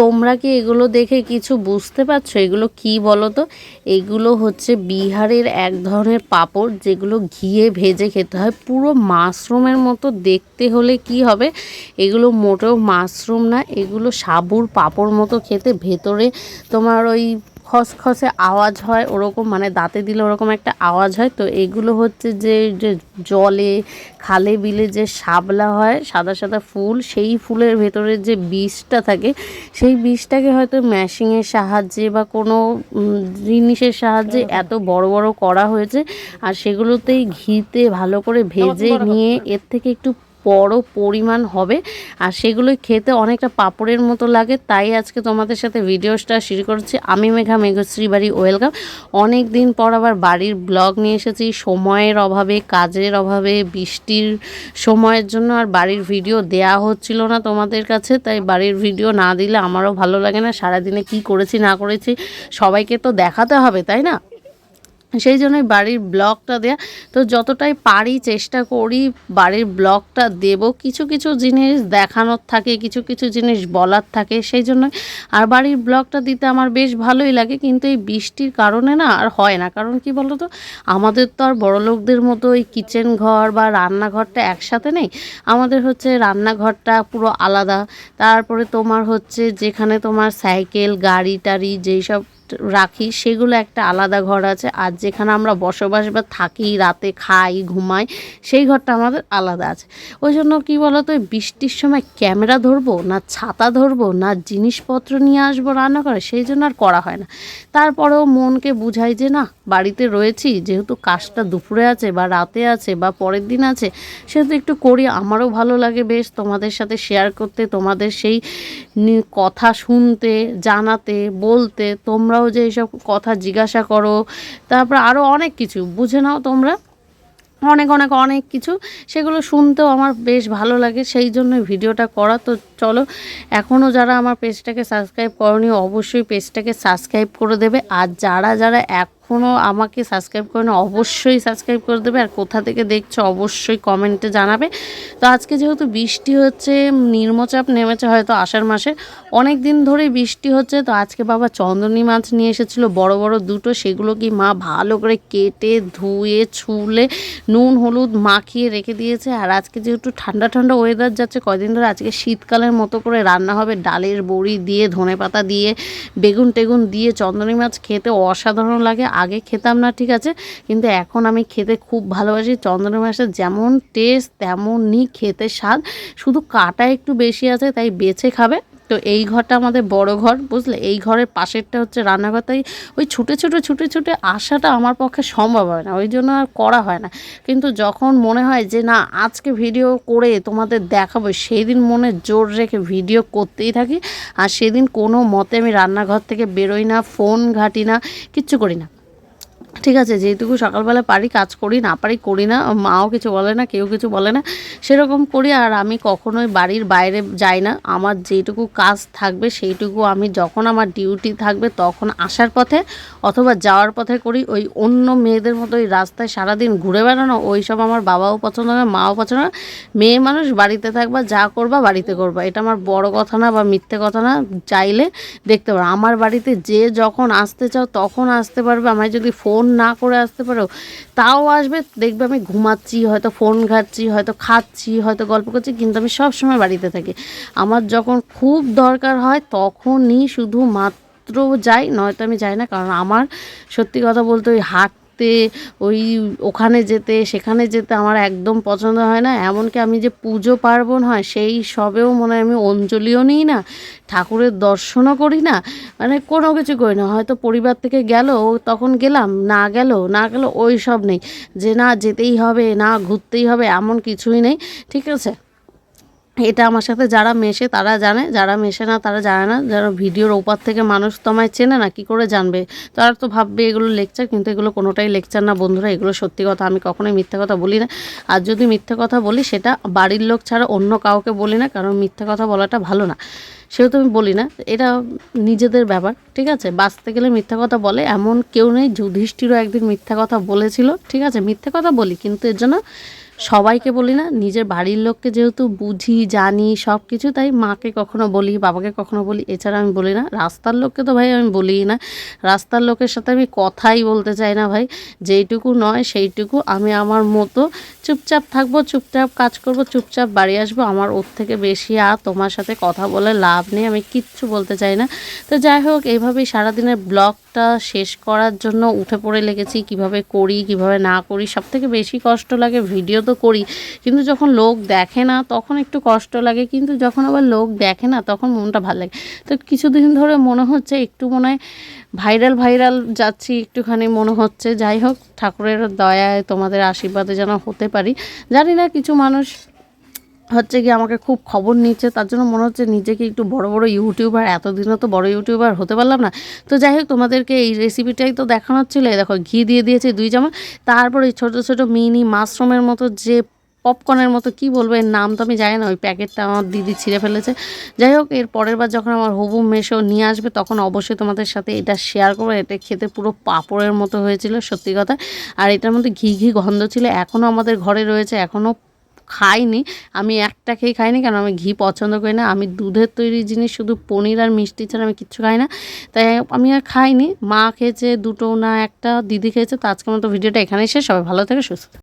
তোমরা কি এগুলো দেখে কিছু বুঝতে পারছ? এগুলো কি বলো তো এগুলো হচ্ছে বিহারের এক ধরনের পাঁপড় যেগুলো ঘিয়ে ভেজে খেতে হয়। পুরো মাশরুমের মতো দেখতে হলে কি হবে? এগুলো মোটেও মাশরুম না, এগুলো সাবুর পাঁপড় মতো খেতে। ভেতরে তোমার ওই খসখসে আওয়াজ হয় ওরকম মানে দাঁতে দিলে ওরকম একটা আওয়াজ হয়। তো এগুলো হচ্ছে যে যে জলে খালে বিলে যে শাপলা হয় সাদা সাদা ফুল সেই ফুলের ভেতরে যে বীজটা থাকে সেই বীজটাকে হয়তো ম্যাশিংয়ের সাহায্যে বা কোনো জিনিসের সাহায্যে এত বড় বড় করা হয়েছে। আর সেগুলোতেই ঘিতে ভালো করে ভেজে নিয়ে এর থেকে একটু বড় পরিমাণ হবে। আর সেগুলো খেতে অনেকটা পাপড়ের মতো লাগে। তাই আজকে তোমাদের সাথে ভিডিওসটা শেয়ার করছি। আমি মেঘা, মেঘশ্রী বাড়ি, ওয়েলকাম। অনেক দিন পর আবার বাড়ির ব্লগ নিয়ে এসেছি। সময়ের অভাবে, কাজের অভাবে, বৃষ্টির সময়ের জন্য আর বাড়ির ভিডিও দেয়া হচ্ছিল না তোমাদের কাছে। তাই বাড়ির ভিডিও না দিলে আমারও ভালো লাগে না। সারাদিনে কি করেছি, না করেছি, সবাইকে তো দেখাতে হবে, তাই না? সেই জন্যই বাড়ির ব্লগটা দেয়া। তো যতটাই পারি চেষ্টা করি বাড়ির ব্লগটা দেব। কিছু কিছু জিনিস দেখানোর থাকে, কিছু কিছু জিনিস বলার থাকে, সেই জন্য আর বাড়ির ব্লগটা দিতে আমার বেশ ভালোই লাগে, কিন্তু এই বৃষ্টির কারণে না আর হয় না। কারণ কি বলো তো আমাদের তো আর বড় লোকদের মতো ওই কিচেন ঘর বা রান্নাঘরটা একসাথে নেই। আমাদের হচ্ছে রান্নাঘরটা পুরো আলাদা। তারপরে তোমার হচ্ছে যেখানে তোমার সাইকেল, গাড়ি, টাড়ি যেই সব রাখি, সেগুলো একটা আলাদা ঘর আছে। আর যেখানে আমরা বসবাস বা থাকি, রাতে খাই, ঘুমাই, সেই ঘরটা আমাদের আলাদা আছে। ওই জন্য কী বলতো বৃষ্টির সময় ক্যামেরা ধরবো না ছাতা ধরবো না জিনিসপত্র নিয়ে আসব রান্না করে সেই জন্য আর করা হয় না। তারপরেও মনকে বুঝাই যে না, বাড়িতে রয়েছি, যেহেতু কাজটা দুপুরে আছে বা রাতে আছে বা পরের দিন আছে, সেহেতু একটু করি, আমারও ভালো লাগে বেশ তোমাদের সাথে শেয়ার করতে, তোমাদের সেই কথা শুনতে, জানাতে, বলতে তোমরাও যে এইসব কথা জিজ্ঞাসা করো, তারপর আরও অনেক কিছু, বুঝে নাও তোমরা। অনেক অনেক অনেক কিছু, সেগুলো শুনতেও আমার বেশ ভালো লাগে, সেই জন্য ভিডিওটা করা। তো চলো এখনও যারা আমার পেজটাকে সাবস্ক্রাইব করনি, অবশ্যই পেজটাকে সাবস্ক্রাইব করে দেবে। আর যারা যারা এখনও আমাকে সাবস্ক্রাইব করে না, অবশ্যই সাবস্ক্রাইব করে দেবে। আর কোথা থেকে দেখছ, অবশ্যই কমেন্টে জানাবে। তো আজকে যেহেতু বৃষ্টি হচ্ছে, নির্মচাপ নেমেছে হয়তো আষাঢ় মাসে অনেক দিন ধরেই বৃষ্টি হচ্ছে, তো আজকে বাবা চন্দনী মাছ নিয়ে এসেছিল, বড় বড় দুটো। সেগুলো কি মা ভালো করে কেটে, ধুয়ে, ছুলে, নুন, হলুদ মাখিয়ে রেখে দিয়েছে। আর আজকে যেহেতু ঠান্ডা ঠান্ডা ওয়েদার যাচ্ছে কদিন ধরে আজকে শীতকালের মতো করে রান্না হবে। ডালের বড়ি দিয়ে ধনে পাতা দিয়ে, বেগুন টেগুন দিয়ে চন্দনী মাছ খেতে অসাধারণ লাগে। আগে খেতাম না, ঠিক আছে? কিন্তু এখন আমি খেতে খুব ভালোবাসি। চন্দনী মাছের যেমন টেস্ট তেমনই খেতে স্বাদ। শুধু কাটা একটু বেশি আছে, তাই বেছে খাবে। তো এই ঘরটা আমাদের বড় ঘর, বুঝলে? এই ঘরের পাশেরটা হচ্ছে রান্নাঘর, তাই ওই ছুটে ছুটে ছুটে ছুটে আসাটা আমার পক্ষে সম্ভব হয় না। ওই জন্য আর করা হয় না। কিন্তু যখন মনে হয় যে, না, আজকে ভিডিও করে তোমাদের দেখাবো সেই দিন মনে জোর রেখে ভিডিও করতেই থাকি। আর সেদিন কোনো মতে আমি রান্নাঘর থেকে বেরোই না, ফোন ঘাঁটি না, কিচ্ছু করি না। ঠিক আছে যেটুকু সকালবেলা পারি, কাজ করি, না পারি করি না, মাও কিছু বলে না, কেউ কিছু বলে না, সেরকম করি, আর আমি কখনোই বাড়ির বাইরে যাই না। আমার যেটুকু কাজ থাকবে, সেইটুকু আমি যখন আমার ডিউটি থাকবে, তখন আসার পথে অথবা যাওয়ার পথে করি। ওই অন্য মেয়েদের মতো ওই রাস্তায় সারাদিন ঘুরে বেড়ানো ওই সব আমার বাবাও পছন্দ না মাও পছন্দ না মেয়ে মানুষ বাড়িতে থাকবা, যা করবা বাড়িতে করবা। এটা আমার বড় কথা না বা মিথ্যে কথা না, চাইলে দেখতে পারো। আমার বাড়িতে যে যখন আসতে চাও, তখন আসতে পারবে। আমায় যদি ফোন না করে আসতে পারো, তাও আসবে, দেখবে আমি ঘুমাচ্ছি, হয়তো ফোন ঘাটছি, হয়তো খাচ্ছি, হয়তো গল্প করছি, কিন্তু আমি সব সময় বাড়িতে থাকি। আমার যখন খুব দরকার হয়, তখনই শুধু মাত্র যাই, নয়তো আমি যাই না, কারণ আমার সত্যি কথা বলতে ওই হাঁটতে ওই ওখানে যেতে, সেখানে যেতে আমার একদম পছন্দ হয় না। এমনকি আমি যে পুজো পার্বণ হয়, সেই সবেও মনে হয় আমি অঞ্জলিও নিই না, ঠাকুরের দর্শনও করি না মানে কোনো কিছু করি না। হয়তো পরিবার থেকে গেল তখন গেলাম, না গেল না গেল, ওই সব নেই। যে না যেতেই হবে, না ঘুরতেই হবে, এমন কিছুই নেই, ঠিক আছে? এটা আমার সাথে যারা মেশে তারা জানে, যারা মেশে না তারা জানে না। যারা ভিডিওর ওপার থেকে মানুষ তোমায় চেনে না, কি করে জানবে? তারা তো ভাববে এগুলো লেকচার কিন্তু এগুলো কোনোটাই লেকচার না বন্ধুরা, এগুলো সত্যি কথা। আমি কখনোই মিথ্যা কথা বলি না। আর যদি মিথ্যা কথা বলি, সেটা বাড়ির লোক ছাড়া অন্য কাউকে বলি না, কারণ মিথ্যা কথা বলাটা ভালো না। সেহেতু আমি বলি না। এটা নিজেদের ব্যাপার, ঠিক আছে? বাঁচতে গেলে মিথ্যা কথা বলে, এমন কেউ নেই যুধিষ্ঠিরও একদিন মিথ্যা কথা বলেছিল, ঠিক আছে? মিথ্যা কথা বলি, কিন্তু এর জন্য সবাইকে বলি না, নিজের বাড়ির লোককে যেহেতু বুঝি, জানি সব কিছু, তাই মাকে কখনো বলি, বাবাকে কখনো বলি, এছাড়া আমি বলি না। রাস্তার লোককে তো ভাই আমি বলিই না। রাস্তার লোকের সাথে আমি কথাই বলতে চাই না ভাই। যেইটুকু নয়, সেইটুকু আমি আমার মতো চুপচাপ থাকব, চুপচাপ কাজ করব, চুপচাপ বাড়ি আসব। আমার ওর থেকে বেশি আর তোমার সাথে কথা বলে লাভ নেই, আমি কিচ্ছু বলতে চাই না। তো যাই হোক এইভাবেই সারাদিনের ব্লগটা শেষ করার জন্য উঠে পড়ে লেগেছি, কীভাবে করি, কীভাবে না করি সব থেকে বেশি কষ্ট লাগে, ভিডিও তো করি, কিন্তু যখন লোক দেখে না, তখন একটু কষ্ট লাগে, কিন্তু যখন আবার লোক দেখে না, তখন মনটা ভালো লাগে। তো কিছুদিন ধরে মনে হচ্ছে, একটু মনে হয় ভাইরাল ভাইরাল যাচ্ছি, একটুখানি মনে হচ্ছে। যাই হোক, ঠাকুরের দয়ায় তোমাদের আশীর্বাদে যেন হতে পারি। জানি না, কিছু মানুষ হচ্ছে কি আমাকে খুব খবর নিচ্ছে, তার জন্য মনে হচ্ছে নিজেকে একটু বড় বড় ইউটিউবার, এতদিনও তো বড় ইউটিউবার হতে পারলাম না। তো যাই হোক, তোমাদেরকে এই রেসিপিটাই তো দেখানোর ছিল। দেখো, ঘি দিয়ে দিয়েছে দুই চামচ। তারপরে ছোটো ছোটো মিনি মাশরুমের মতো যে পপকর্নের মতো, কি বলব, এর নাম তো আমি জানি না, ওই প্যাকেটটা আমার দিদি ছিঁড়ে ফেলেছে। যাই হোক, এর পরের বার যখন আমার হবু মেশো নিয়ে আসবে, তখন অবশ্যই তোমাদের সাথে এটা শেয়ার করব। এটা খেতে পুরো পাঁপড়ের মতো হয়েছিল, সত্যি কথা। আর এটার মধ্যে ঘি ঘি গন্ধ ছিল এখনও আমাদের ঘরে রয়েছে এখনও খাইনি। আমি একটা খেয়ে খাইনি কারণ আমি ঘি পছন্দ করি না। আমি দুধের তৈরি জিনিস শুধু পনির আর মিষ্টি ছাড়া আমি কিচ্ছু খাই না। তাই আমি আর খাইনি। মা খেয়েছে দুটো না একটা, দিদি খেয়েছে। তো আজকের মতো ভিডিওটা এখানেই শেষ। সবাই ভালো থেকে, সুস্থ।